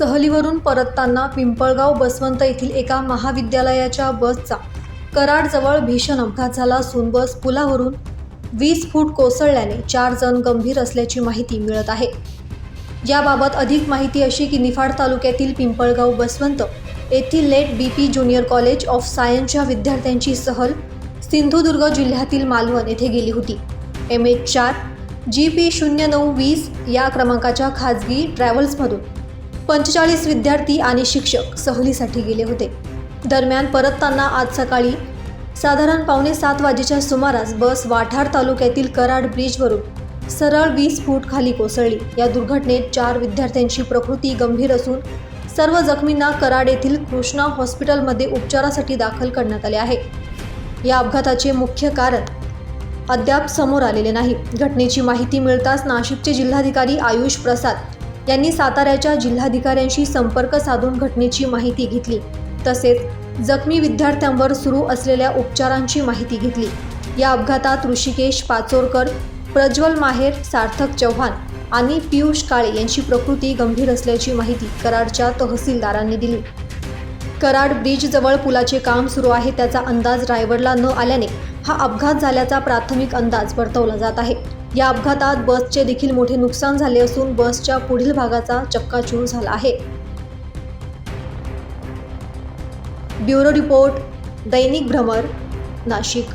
सहलीवरून परतताना पिंपळगाव बसवंत येथील एका महाविद्यालयाच्या बसचा कराडजवळ भीषण अपघात झाला असून बस पुलावरून वीस फूट कोसळल्याने चार जण गंभीर असल्याची माहिती मिळत आहे. याबाबत अधिक माहिती अशी की निफाड तालुक्यातील पिंपळगाव बसवंत येथील late B P junior college of सायन्सच्या विद्यार्थ्यांची सहल सिंधुदुर्ग जिल्ह्यातील मालवण येथे गेली होती. एम एच चार जी पी शून्य नऊ वीस या क्रमांकाच्या खाजगी ट्रॅव्हल्समधून पंचेचाळीस विद्यार्थी आणि शिक्षक सहलीसाठी गेले होते. दरम्यान परतताना आज सकाळी साधारण पावणे सात वाजेच्या सुमारास बस वाठार तालुक्यातील कराड ब्रिजवरून सरळ वीस फूट खाली कोसळली. या दुर्घटनेत चार विद्यार्थ्यांची प्रकृती गंभीर असून सर्व जखमींना कराड येथील कृष्णा हॉस्पिटलमध्ये उपचारासाठी दाखल करण्यात आले आहे. या अपघाताचे मुख्य कारण अद्याप समोर आलेले नाही. घटनेची माहिती मिळताच नाशिकचे जिल्हाधिकारी आयुष प्रसाद यांनी साताऱ्याच्या जिल्हाधिकाऱ्यांशी संपर्क साधून घटनेची माहिती घेतली. तसेच जखमी विद्यार्थ्यांवर सुरू असलेल्या उपचारांची माहिती घेतली. या अपघातात ऋषिकेश पाचोरकर प्रज्वल माहेर सार्थक चव्हाण आणि पियुष काळे यांची प्रकृती गंभीर असल्याची माहिती कराडच्या तहसीलदारांनी दिली. कराड ब्रिजजवळ पुलाचे काम सुरू आहे त्याचा अंदाज ड्रायव्हरला न आल्याने हा अपघात झाल्याचा प्राथमिक अंदाज वर्तवला जात आहे. या अपघातात बसचे देखील मोठे नुकसान झाले असून बसच्या पुढील भागाचा चक्काचूर झाला आहे. ब्युरो रिपोर्ट दैनिक भ्रमर नाशिक.